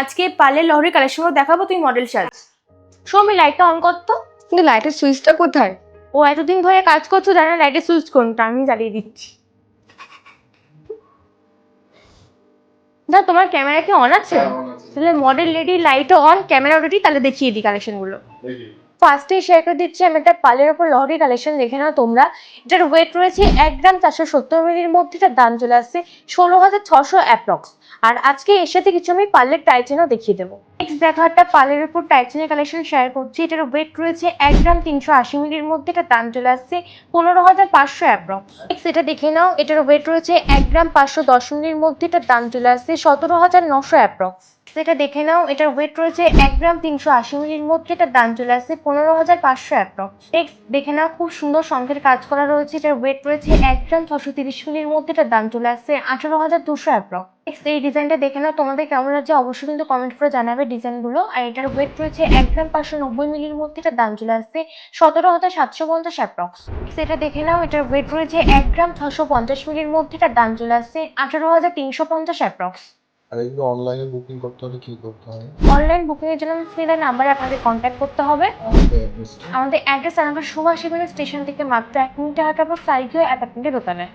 আজকে পার্লের লহরি কালেকশনগুলো দেখাবো তুই মডেল সাজ। সৌমি লাইটটা অন করতো কিন্তু লাইটের সুইচটা কোথায়? ও এতদিন ধরে কাজ করছ জানা লাইটের সুইচ কোনটা আমি জ্বালিয়ে দিচ্ছি। না তোমার ক্যামেরা কি অন আছে? তাহলে মডেল রেডি লাইটও অন ক্যামেরা রেডি তাহলে দেখিয়ে দিই কালেকশনগুলো ফার্স্টে শেয়ার করে দিচ্ছি, আমি একটা পালের ওপর লহরি কালেকশন দেখে নাও তোমরা। এটার ওয়েট রয়েছে এক গ্রাম চারশো সত্তর মিলির মধ্যে, এটার দাম চলে আসছে ষোলো হাজার ছশো অ্যাপ্রক্স আর আজকে এর সাথে কিছু আমি পার্লের টাইচেনও দেখিয়ে দেবো। নেক্সট দেখো একটা পার্লের উপর টাইচেনের কালেকশন শেয়ার করছি, এটার ওয়েট রয়েছে এক গ্রাম তিনশো আশি মিলির মধ্যে, এটার দাম চলে আসছে পনেরো হাজার পাঁচশো অ্যাপ্রক্স নেক্সট এটা দেখে নাও, এটার ওয়েট রয়েছে এক গ্রাম পাঁচশো দশ মিলির মধ্যে, এটার দাম চলে আসছে সতেরো হাজার নশো অ্যাপ্রক্স সেটা দেখে নাও, এটার ওয়েট রয়েছে এক গ্রাম তিনশো আশি মিলির মধ্যে, এটার দাম চলে আসছে পনেরো হাজার পাঁচশো অ্যাপ্রক্স নেক্সট দেখে নাও, খুব সুন্দর শঙ্খের কাজ করা রয়েছে। এটার ওয়েট রয়েছে এক গ্রাম ছশো তিরিশ মিলির মধ্যে। এটার দাম চলে আসছে আঠারো হাজার দুশো অ্যাপ্রক্স এই ডিজাইনটা দেখে নাও, তোমাদের কেমন লাগছে? অবশ্যই কিন্তু কমেন্ট করে জানাবে ডিজাইনগুলো। আর এটার ওয়েট রয়েছে এক গ্রাম পাঁচশো নব্বই মিলির মধ্যে। এটার দাম চলে আসছে সতেরো হাজার সাতশো পঞ্চাশ অ্যাপ্রক্স সেটা দেখে নাও, এটার ওয়েট রয়েছে এক গ্রাম ছশো পঞ্চাশ মিলির মধ্যে। এটার দাম চলে আসছে আঠারো হাজার তিনশো পঞ্চাশ অ্যাপ্রক্স আর এগুলো অনলাইনে বুকিং করতে হলে কি করতে হবে অনলাইন বুকিং এর জন্য স্ক্রিনের নাম্বারে আপনাকে কন্ট্যাক্ট করতে হবে। আমাদের অ্যাড্রেস আমাদের সুভাষ স্টেশন থেকে মাত্র এক মিনিটে হাঁটার পর সাইকেল অ্যাপার্টমেন্টের দোকানে।